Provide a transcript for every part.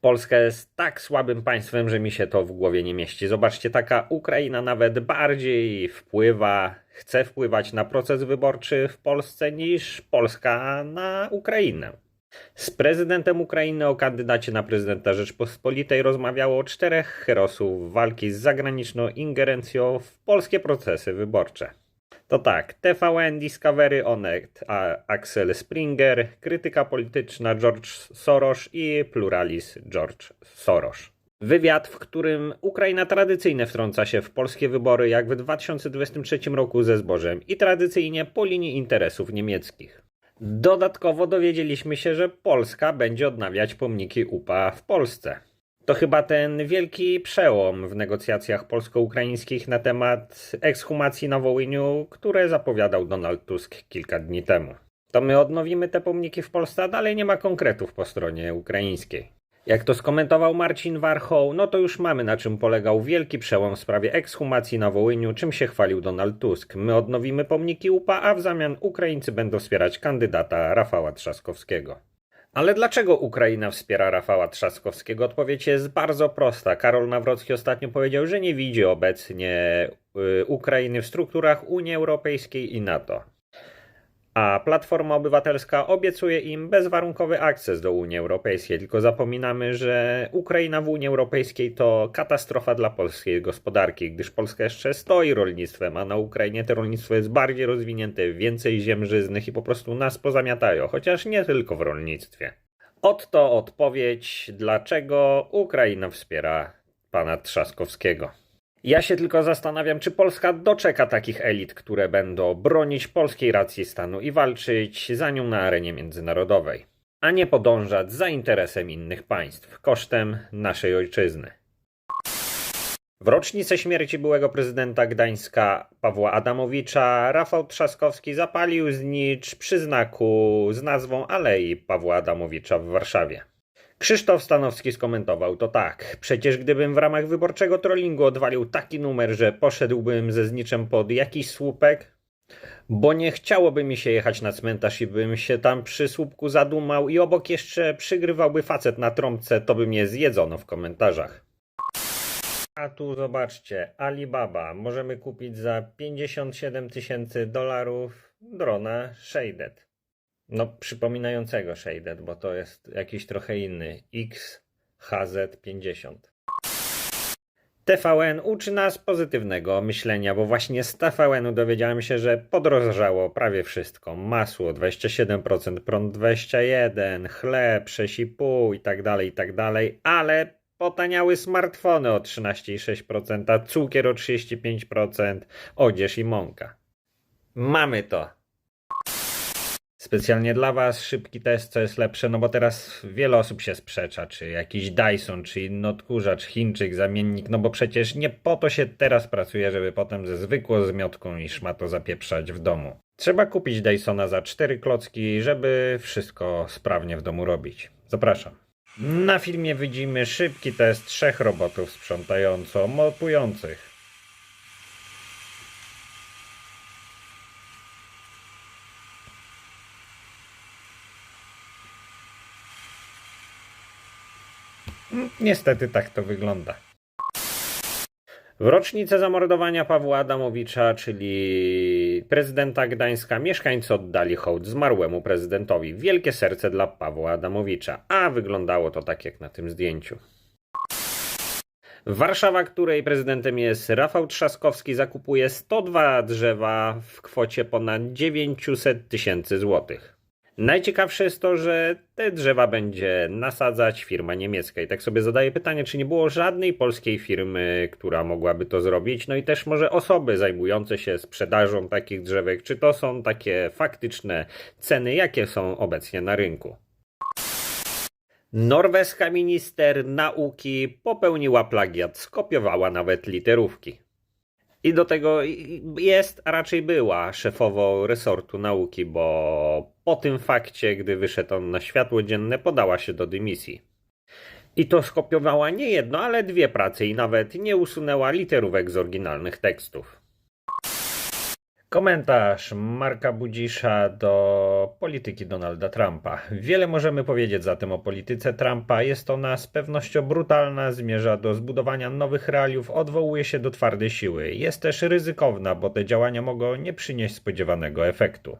Polska jest tak słabym państwem, że mi się to w głowie nie mieści. Zobaczcie, taka Ukraina nawet bardziej wpływa, chce wpływać na proces wyborczy w Polsce niż Polska na Ukrainę. Z prezydentem Ukrainy o kandydacie na prezydenta Rzeczpospolitej rozmawiało czterech herosów walki z zagraniczną ingerencją w polskie procesy wyborcze. To tak, TVN, Discovery, a Axel Springer, krytyka polityczna George Soros i pluralizm George Soros. Wywiad, w którym Ukraina tradycyjnie wtrąca się w polskie wybory jak w 2023 roku ze zbożem i tradycyjnie po linii interesów niemieckich. Dodatkowo dowiedzieliśmy się, że Polska będzie odnawiać pomniki UPA w Polsce. To chyba ten wielki przełom w negocjacjach polsko-ukraińskich na temat ekshumacji na Wołyniu, które zapowiadał Donald Tusk kilka dni temu. To my odnowimy te pomniki w Polsce, a dalej nie ma konkretów po stronie ukraińskiej. Jak to skomentował Marcin Warchoł, no to już mamy na czym polegał wielki przełom w sprawie ekshumacji na Wołyniu, czym się chwalił Donald Tusk. My odnowimy pomniki UPA, a w zamian Ukraińcy będą wspierać kandydata Rafała Trzaskowskiego. Ale dlaczego Ukraina wspiera Rafała Trzaskowskiego? Odpowiedź jest bardzo prosta. Karol Nawrocki ostatnio powiedział, że nie widzi obecnie y, Ukrainy w strukturach Unii Europejskiej i NATO. A Platforma Obywatelska obiecuje im bezwarunkowy akces do Unii Europejskiej, tylko zapominamy, że Ukraina w Unii Europejskiej to katastrofa dla polskiej gospodarki, gdyż Polska jeszcze stoi rolnictwem, a na Ukrainie to rolnictwo jest bardziej rozwinięte, więcej ziem żyznych i po prostu nas pozamiatają, chociaż nie tylko w rolnictwie. Oto odpowiedź, dlaczego Ukraina wspiera pana Trzaskowskiego. Ja się tylko zastanawiam, czy Polska doczeka takich elit, które będą bronić polskiej racji stanu i walczyć za nią na arenie międzynarodowej, a nie podążać za interesem innych państw kosztem naszej ojczyzny. W rocznicę śmierci byłego prezydenta Gdańska Pawła Adamowicza Rafał Trzaskowski zapalił znicz przy znaku z nazwą Alei Pawła Adamowicza w Warszawie. Krzysztof Stanowski skomentował to tak. Przecież gdybym w ramach wyborczego trollingu odwalił taki numer, że poszedłbym ze zniczem pod jakiś słupek, bo nie chciałoby mi się jechać na cmentarz i bym się tam przy słupku zadumał i obok jeszcze przygrywałby facet na trąbce, to by mnie zjedzono w komentarzach. A tu zobaczcie, Alibaba. Możemy kupić za 57 tysięcy dolarów drona Shaded. No, przypominającego Shaded, bo to jest jakiś trochę inny. XHZ50. TVN uczy nas pozytywnego myślenia, bo właśnie z TVN-u dowiedziałem się, że podrożało prawie wszystko. Masło 27%, prąd 21%, chleb 6,5% i tak dalej, i tak dalej, ale potaniały smartfony o 13,6%, cukier o 35%, odzież i mąka. Mamy to. Specjalnie dla Was szybki test, co jest lepsze, no bo teraz wiele osób się sprzecza, czy jakiś Dyson, czy inny odkurzacz, Chińczyk, zamiennik, no bo przecież nie po to się teraz pracuje, żeby potem ze zwykłą zmiotką i szmato zapieprzać w domu. Trzeba kupić Dysona za 4 klocki, żeby wszystko sprawnie w domu robić. Zapraszam. Na filmie widzimy szybki test trzech robotów sprzątająco-mopujących. Niestety tak to wygląda. W rocznicę zamordowania Pawła Adamowicza, czyli prezydenta Gdańska, mieszkańcy oddali hołd zmarłemu prezydentowi. Wielkie serce dla Pawła Adamowicza, a wyglądało to tak jak na tym zdjęciu. Warszawa, której prezydentem jest Rafał Trzaskowski, zakupuje 102 drzewa w kwocie ponad 900 tysięcy złotych. Najciekawsze jest to, że te drzewa będzie nasadzać firma niemiecka. I tak sobie zadaję pytanie, czy nie było żadnej polskiej firmy, która mogłaby to zrobić. No i też może osoby zajmujące się sprzedażą takich drzewek, czy to są takie faktyczne ceny, jakie są obecnie na rynku. Norweska minister nauki popełniła plagiat, skopiowała nawet literówki. I do tego jest, a raczej była szefową resortu nauki, bo po tym fakcie, gdy wyszedł on na światło dzienne, podała się do dymisji. I to skopiowała nie jedno, ale dwie prace i nawet nie usunęła literówek z oryginalnych tekstów. Komentarz Marka Budzisza do polityki Donalda Trumpa. Wiele możemy powiedzieć zatem o polityce Trumpa. Jest ona z pewnością brutalna, zmierza do zbudowania nowych realiów, odwołuje się do twardej siły. Jest też ryzykowna, bo te działania mogą nie przynieść spodziewanego efektu.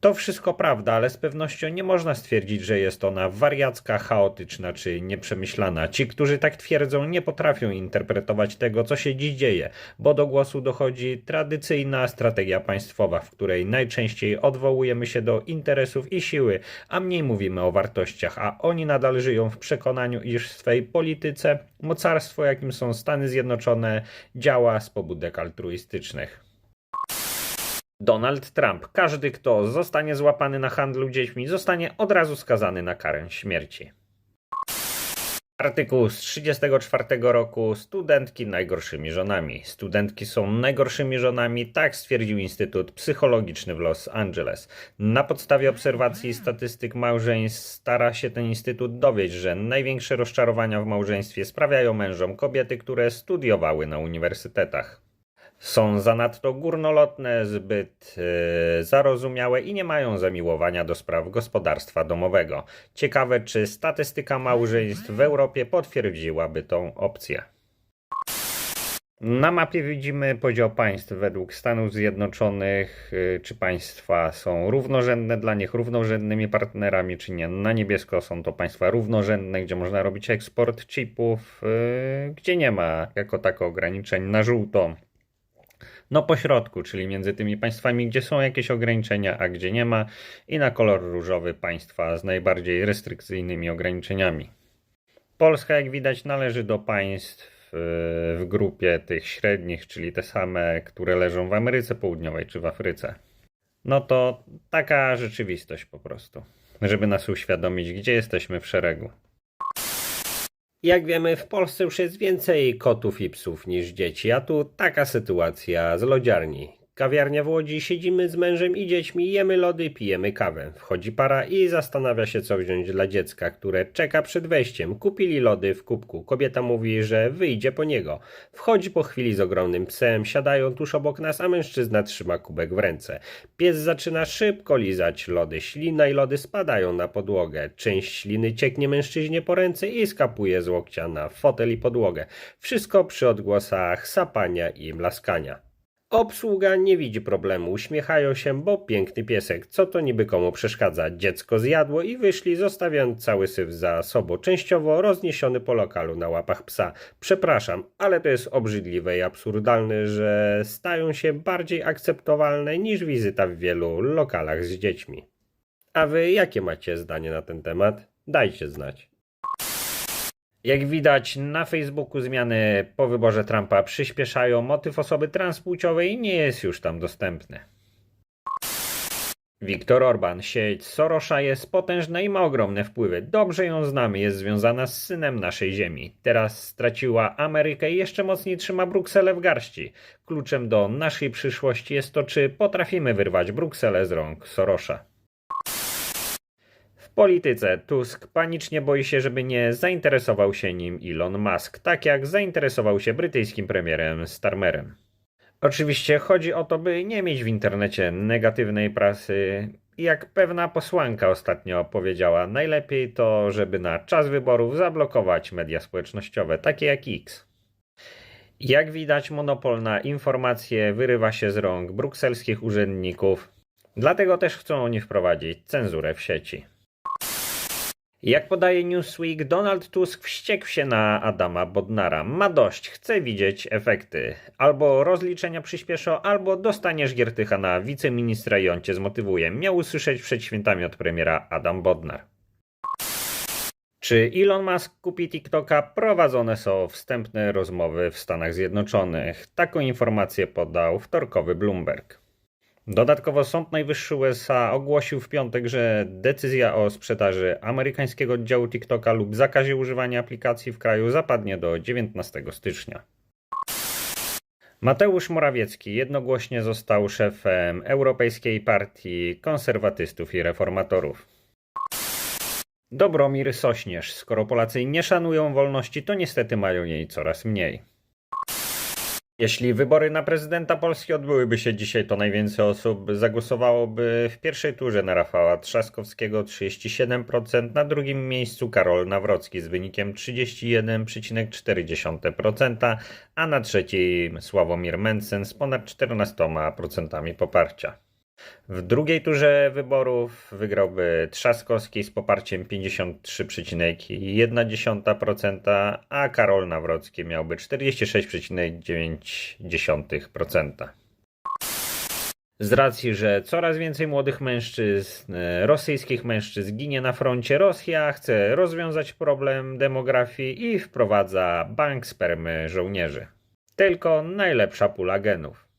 To wszystko prawda, ale z pewnością nie można stwierdzić, że jest ona wariacka, chaotyczna czy nieprzemyślana. Ci, którzy tak twierdzą, nie potrafią interpretować tego, co się dziś dzieje, bo do głosu dochodzi tradycyjna strategia państwowa, w której najczęściej odwołujemy się do interesów i siły, a mniej mówimy o wartościach, a oni nadal żyją w przekonaniu, iż w swej polityce mocarstwo, jakim są Stany Zjednoczone, działa z pobudek altruistycznych. Donald Trump. Każdy, kto zostanie złapany na handlu dziećmi, zostanie od razu skazany na karę śmierci. Artykuł z 1934 roku. Studentki najgorszymi żonami. Studentki są najgorszymi żonami, tak stwierdził Instytut Psychologiczny w Los Angeles. Na podstawie obserwacji statystyk małżeństw stara się ten instytut dowieść, że największe rozczarowania w małżeństwie sprawiają mężom kobiety, które studiowały na uniwersytetach. Są zanadto górnolotne, zbyt yy, zarozumiałe i nie mają zamiłowania do spraw gospodarstwa domowego. Ciekawe, czy statystyka małżeństw w Europie potwierdziłaby tą opcję. Na mapie widzimy podział państw według Stanów Zjednoczonych, yy, czy państwa są równorzędne dla nich, równorzędnymi partnerami, czy nie. Na niebiesko są to państwa równorzędne, gdzie można robić eksport chipów, yy, gdzie nie ma jako tako ograniczeń. Na żółto no pośrodku, czyli między tymi państwami, gdzie są jakieś ograniczenia, a gdzie nie ma, i na kolor różowy państwa z najbardziej restrykcyjnymi ograniczeniami. Polska, jak widać, należy do państw yy, w grupie tych średnich, czyli te same, które leżą w Ameryce Południowej czy w Afryce. No to taka rzeczywistość po prostu, żeby nas uświadomić, gdzie jesteśmy w szeregu. Jak wiemy, w Polsce już jest więcej kotów i psów niż dzieci, a tu taka sytuacja z lodziarni. Kawiarnia w Łodzi, siedzimy z mężem i dziećmi, jemy lody, pijemy kawę. Wchodzi para i zastanawia się, co wziąć dla dziecka, które czeka przed wejściem. Kupili lody w kubku. Kobieta mówi, że wyjdzie po niego. Wchodzi po chwili z ogromnym psem, siadają tuż obok nas, a mężczyzna trzyma kubek w ręce. Pies zaczyna szybko lizać lody. Ślina i lody spadają na podłogę. Część śliny cieknie mężczyźnie po ręce i skapuje z łokcia na fotel i podłogę. Wszystko przy odgłosach sapania i mlaskania. Obsługa nie widzi problemu, uśmiechają się, bo piękny piesek, co to niby komu przeszkadza. Dziecko zjadło i wyszli, zostawiając cały syf za sobą, częściowo rozniesiony po lokalu na łapach psa. Przepraszam, ale to jest obrzydliwe i absurdalne, że stają się bardziej akceptowalne niż wizyta w wielu lokalach z dziećmi. A wy jakie macie zdanie na ten temat? Dajcie znać. Jak widać na Facebooku zmiany po wyborze Trumpa przyspieszają, motyw osoby transpłciowej nie jest już tam dostępny. Viktor Orban, sieć Sorosza jest potężna i ma ogromne wpływy. Dobrze ją znamy, jest związana z synem naszej ziemi. Teraz straciła Amerykę i jeszcze mocniej trzyma Brukselę w garści. Kluczem do naszej przyszłości jest to, czy potrafimy wyrwać Brukselę z rąk Sorosza. Polityce Tusk panicznie boi się, żeby nie zainteresował się nim Elon Musk, tak jak zainteresował się brytyjskim premierem Starmerem. Oczywiście chodzi o to, by nie mieć w internecie negatywnej prasy. Jak pewna posłanka ostatnio powiedziała, najlepiej to, żeby na czas wyborów zablokować media społecznościowe, takie jak X. Jak widać, monopol na informacje wyrywa się z rąk brukselskich urzędników, dlatego też chcą oni wprowadzić cenzurę w sieci. Jak podaje Newsweek, Donald Tusk wściekł się na Adama Bodnara. Ma dość, chce widzieć efekty. Albo rozliczenia przyspieszą, albo dostaniesz Giertycha na wiceministra i on cię zmotywuje. Miał usłyszeć przed świętami od premiera Adam Bodnar. Czy Elon Musk kupi TikToka? Prowadzone są wstępne rozmowy w Stanach Zjednoczonych. Taką informację podał wtorkowy Bloomberg. Dodatkowo Sąd Najwyższy USA ogłosił w piątek, że decyzja o sprzedaży amerykańskiego oddziału TikToka lub zakazie używania aplikacji w kraju zapadnie do 19 stycznia. Mateusz Morawiecki jednogłośnie został szefem Europejskiej Partii Konserwatystów i Reformatorów. Dobromir Sośnierz. Skoro Polacy nie szanują wolności, to niestety mają jej coraz mniej. Jeśli wybory na prezydenta Polski odbyłyby się dzisiaj, to najwięcej osób zagłosowałoby w pierwszej turze na Rafała Trzaskowskiego 37%, na drugim miejscu Karol Nawrocki z wynikiem 31,4%, a na trzecim Sławomir Mencen z ponad 14% poparcia. W drugiej turze wyborów wygrałby Trzaskowski z poparciem 53,1%, a Karol Nawrocki miałby 46,9%. Z racji, że coraz więcej młodych mężczyzn, e, rosyjskich mężczyzn ginie na froncie, Rosja chce rozwiązać problem demografii i wprowadza bank spermy żołnierzy. Tylko najlepsza pula genów.